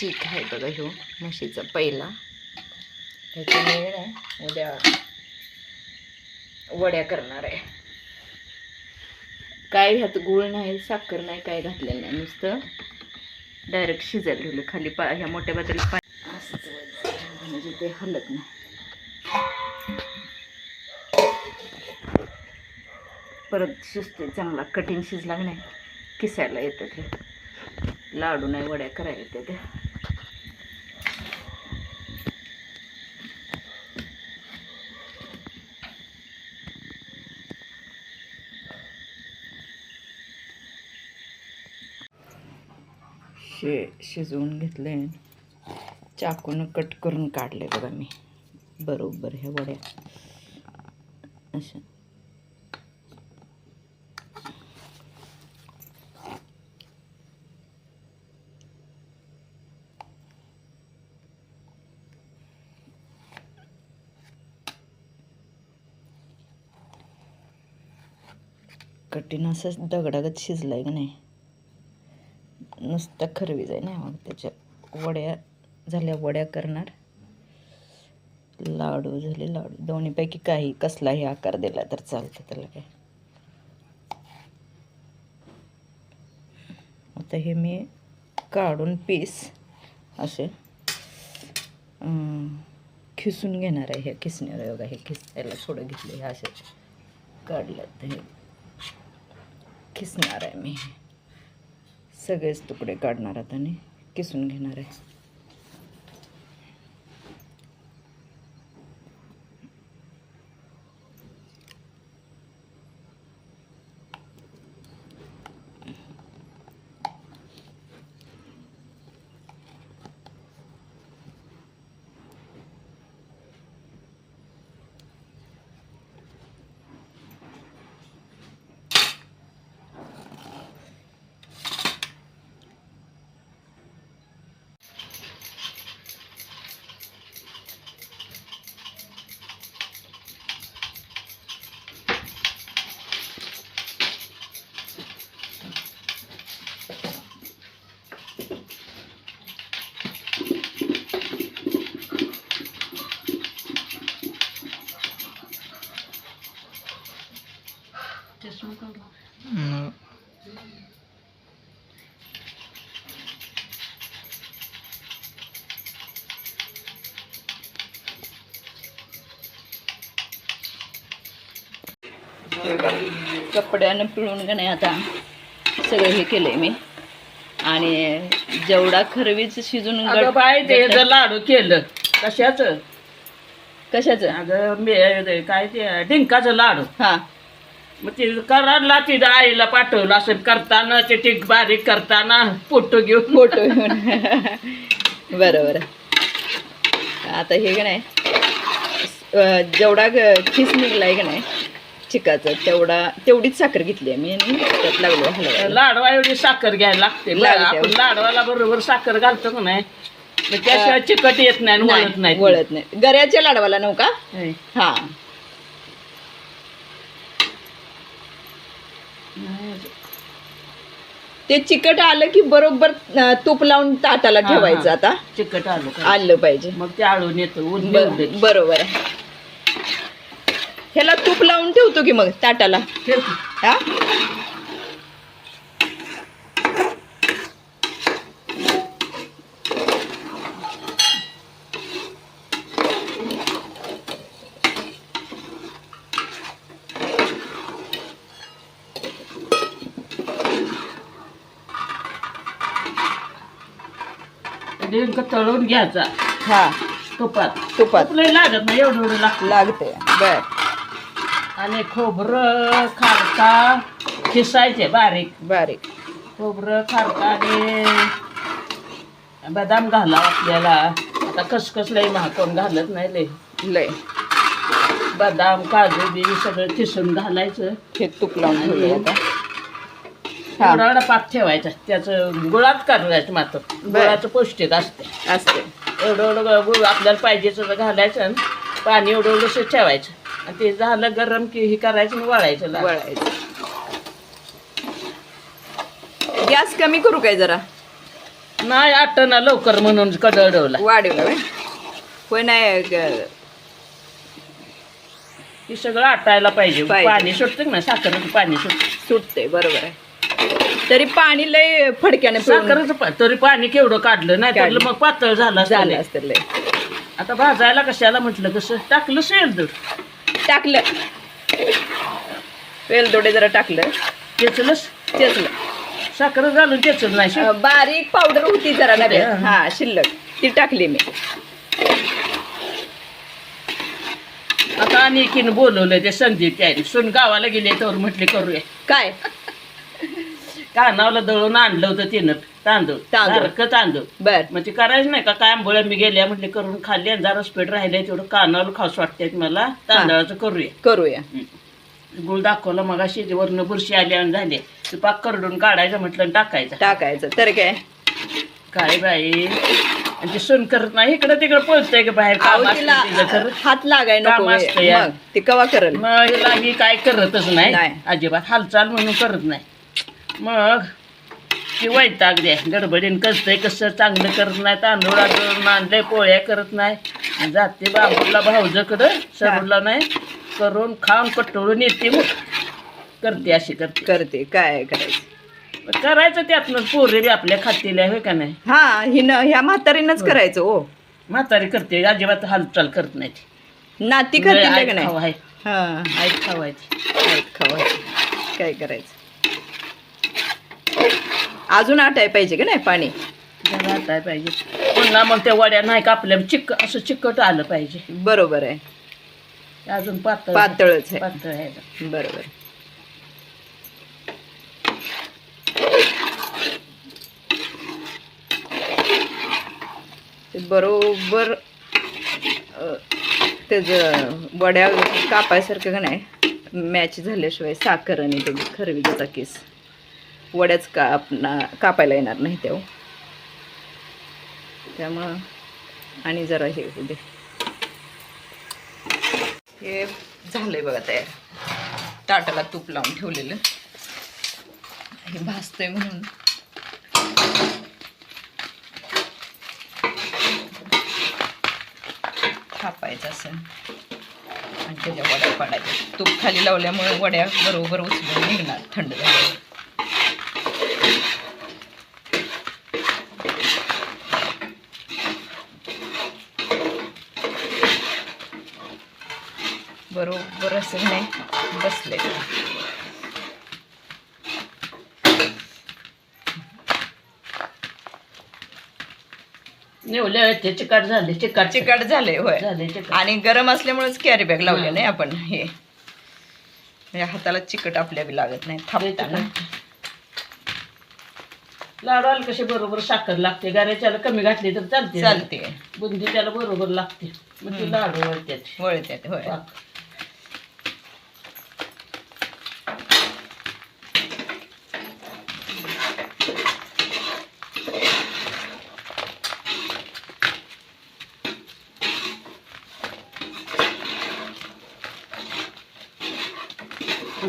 ठीक आहे बघा ह्यो म्हशीचा पहिला. ह्याची वेळ आहे उद्या वड्या करणार आहे. काय ह्यात गुळ नाही साखर नाही काय घातलेलं नाही नुसतं डायरेक्ट शिजायला ठेवलं. खाली पा ह्या मोठ्या पातळीत पाणी असतं म्हणजे ते हलत नाही. परत शिजते चांगला कठीण शिजला नाही किसायला येतं ते. लाडू नाही वड्या करायला येते ते. शे शिजवून घेतले चाकून कट करून काढले बघा मी. बरोबर ह्या वड्या. अशा. कठीण असं दगडागत आहे का नाही? नुसतं खरवीज आहे ना मग त्याच्या वड्या झाल्या वड्या करणार. लाडू झाले लाडू. दोन्हीपैकी काही कसलाही आकार दिला तर चालतं त्याला काय. आता हे मी काढून पीस असे खिसून घेणार आहे हे खिसण्यावर. बघा हे खिसायला थोडं घेतलं हे असे काढलं तर हे खिसणार आहे मी. सगळेच तुकडे काढणार आता आणि किसून घेणार आहे कपड्यानं पिळून का नाही आता सगळं हे केलंय मी. आणि जेवढा खरवीच शिजून अगं बाय ते जर लाडू केलं कशाच? कशाचं? अगं मी काय ते डिंकाचं लाडू. हा. मग ते कराडला तिथं आईला पाठवलं असं करताना ते टिक बारीक करताना फोटो घेऊन. फोटो घेऊन. बरं बरं आता हे का नाही अं, जेवढा ग- खिस निघलाय का नाही चिकाचं तेवढा तेवढीच साखर घेतली आहे मी आणि त्यात लागलो हलवायला लाडवा एवढी साखर घ्यायला लागते बरं, लागते. आपण लाडवाला बरोबर साखर घालतो का नाही? मग त्याशिवाय चिकट येत नाही आणि वळत नाही वळत नाही. गऱ्याच्या लाडवाला नव्ह का? नाही. हा. ते चिकट आलं की बरोबर अं, तूप लावून ताटाला हा, ठेवायचं हा. आता. चिकट आलो का? आलं पाहिजे. मग ते आळून येतं. बरोबर आहे. ह्याला तूप लावून ठेवतो की मग ताटाला. हा? तळून घ्यायचा. हा. तुपात. तुपात. लागत नाही एवढं एवढं लागतं. लागते बर. आणि खोबरं खारका खिसायचे बारीक. बारीक. खोबरं खारका आणि बदाम घाला आपल्याला. आता कसकस लय महाकोण घालत नाही लय. लय. बदाम काजू बी सगळं खिसून घालायचं. हे तूप लावून आता. हा पाक ठेवायचा. त्याचं गुळात करायचं मात्र. गुळाचं पौष्टिक असते. असते. एवढं एवढं गुळ आपल्याला पाहिजे तसं घालायचं आणि पाणी एवढं एवढंसं ठेवायचं. आणि ते झालं गरम की हे करायचं आणि वळायचं लाल. वळायचं गॅस कमी करू काय जरा नाही आटना लवकर म्हणून कडवडवला वाढवलं व्हय? होय नाही ग- हे सगळं आटायला पाहिजे पाहिजे. पाणी सुटतं ना साखरेचं पाणी सुटतं सुटते बरोबर आहे तरी पाणी लय फडक्याने पिळून साखरेचं पा- तरी पाणी केवढं काढलं नाही तर काढलं. मग पातळ झालं झालं. असतं लय आता भाजायला कशाला म्हटलं कसं टाकलं शेल टाकलं. वेलदोडे जरा टाकलं. तेचलंच तेचलं साखर घालून तेचल नाही. अं, बारीक पावडर होती जरा नव्हे. हा. हा. शिल्लक. ती टाकली मी. आता आणि एकीनं बोलवलं ते संदीप त्याने. सून गावाला गेले तर म्हटले करूया. काय? कानावला दळून आणलं होतं तिनं. तांदूळ. तांदूळ. सारखं तांदूळ. बर. मग ते करायचं नाही का? काय आंबोळ्या मी गेल्या म्हटले करून खाल्ली आणि जरा स्पीड राहिले तेवढं कानावर खास वाटते मला. तांदळाचं करूया. करूया. गुळ दाखवला मग अशी वरनं बुरशी आली आणि झाली. ते पाक करडून काढायचं म्हटलं आणि टाकायचं. टाकायचं. तर काय? काय बाई? आणि ते सून करत नाही इकडं तिकडं पळतंय का बाहेर. काम तिचं खरं. हात लागाय नको काम व्हय. असतं या. मग ती कवा करल? मग हिला ही काय करतच नाही. नाही. अजिबात हालचाल म्हणून करत नाही. मग? ती वैताग द्या गडबडीन कसतंय कसं चांगलं करत नाही तांदूळ आदळून आणलंय पोळ्या करत नाही. जाते बाबूला भाऊजाकडं सरूला नाही. करून खाऊन कटोळून येते मग. करते अशी करते. करते. काय करायचं? करायचं त्यातनं. पोरे बी आपल्या खातीला होय का नाही? हा हिनं ह्या म्हातारीनंच करायचं ओ. म्हातारी करते अजिबात हालचाल करत नाही ती. नाती लय करतील ऐक का नाही खाऊ आहे हा ऐक खावायची आहेत खवा काय करायचं? अजून आटाय पाहिजे का नाही पाणी? जरा आटाय पाहिजे. पुन्हा मग त्या वड्या नाही कापल्या चिक असं चिकट आलं पाहिजे. बरोबर आहे. अजून पातळ पातळच आहे. पातळ आहे. बरोबर. ते बरोबर त्याचं वड्या कापायसारखं का नाही मॅच झाल्याशिवाय साखर आणि ते खरविजाचा केस. वड्याच कापना कापायला येणार नाही तेव्हा. त्यामुळं आणि जरा हे होऊ दे. हे झालंय बघा तयार. ताटाला तूप लावून ठेवलेलं. हे भाजतंय म्हणून. थापायचं असं आणि त्याच्या वड्या पाडायच्या. तूप खाली लावल्यामुळे वड्या बरोबर उचलून निघणार थंड झाल्यावर बरोबर असं नाही. बसले. ते चिकाट झाले चिकाट. चिकट झाले होय. झाले आणि गरम असल्यामुळेच कॅरी बॅग लावले नाही आपण. हे. म्हणजे हाताला चिकट आपल्या बी लागत नाही. थापताना लाडू आले कसे बरोबर साखर लागते. गाऱ्याच्याला कमी घातली तर चालते चालते. बुंदी त्याला बरोबर लागते. ती लाडू वळतात वळत्यात होय.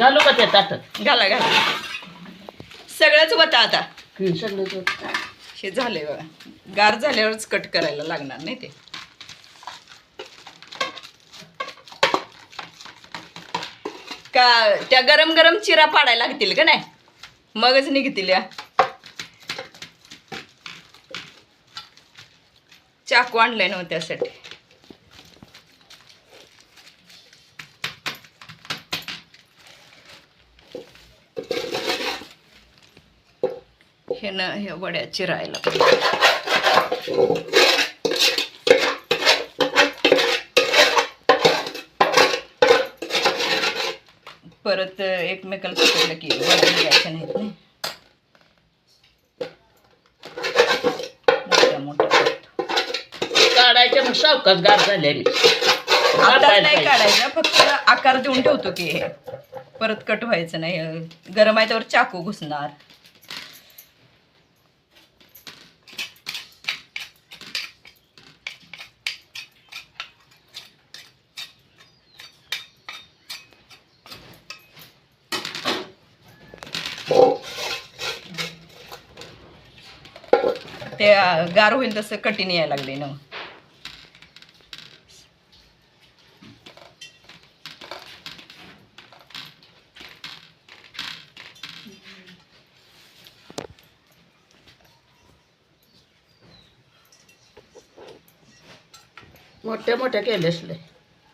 घालू का त्या ताटात? घाला घाला. सगळंच होतं आता. हं, झाले बघा. गार झाल्यावरच कट करायला लागणार नाही ते. का त्या गरम गरम चिरा पाडायला लागतील का नाही? मगच निघतील या. चाकू आणलाय नव्हतं हे न हे वड्या चिरायला. परत एकमेकाला पकडलं की वड्या निघायच्या नाहीत नाही. मोठ्या मोठ्या करतो. काढायच्या मग सावकाश गार झाल्या आता नाही काढायचं फक्त आकार देऊन ठेवतो की हे. परत कट व्हायचं नाही. गरम आहे त्यावर चाकू घुसणार. ते गार होईल तसं कठीण यायला लागले ना. मोठ्या मोठ्या केले असले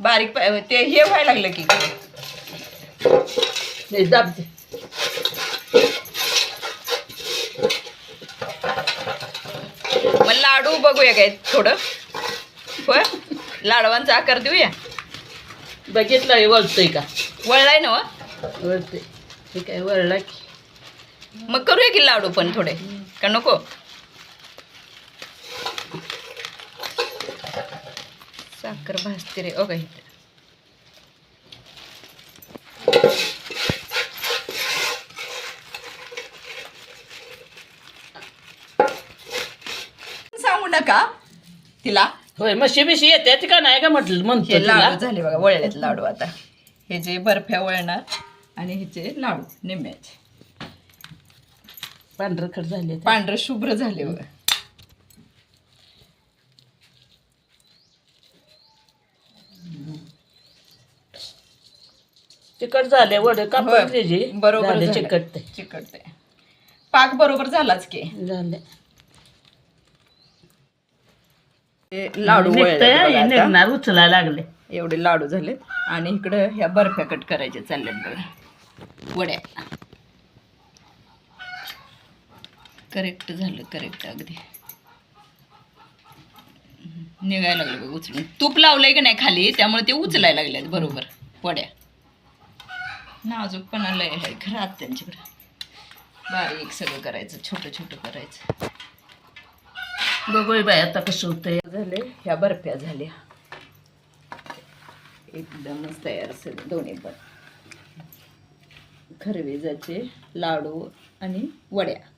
बारीक ते हे व्हायला लागलं की. दाबते. मग लाडू बघूया काय थोडं. होय? लाडवांचा आकार देऊया. बघितलं हे वळतंय का? वळलाय ना व? वळते हे काय वळला की. मग करूया की लाडू पण थोडे? का नको? साखर भाजते रे. ओके सांगू नका तिला? होय म्हशी बिशी येते का नाही का म्हटलं म्हणतो हे तिला? लाडू झाले बघा वळलेत लाडू आता. हे जे बर्फ्या वळणार आणि ह्याचे लाडू निम्म्याचे. पांढरखट झाले ते. पांढरं शुभ्र झाले बघा. चिकट झाले वडे कापून होय, त्याची बरोबर झाले. चिकटते. चिकटते. पाक बरोबर झालाच की. झाले हे लाडू आता. निघणार उचलायला लागले. एवढे लाडू झालेत. आणि इकडं ह्या बर्फ्या कट करायचे चालल्यात बघा. वड्या. करेक्ट झालं करेक्ट अगदी. निघायला लागलं बघ उचलून. तूप लावलंय की नाही खाली? त्यामुळे ते उचलायला लागल्यात बरोबर. वड्या. नाजूक पण आलंय आहे खरं आत त्यांच्याकडं बारीक सगळं करायचं छोटं छोटं करायचं. बघूया बाई आता कसं होतंय. झाले ह्या बर्फ्या झाल्या. एकदमच तयार असेल दोन्ही पण. खरवेजाचे लाडू आणि वड्या.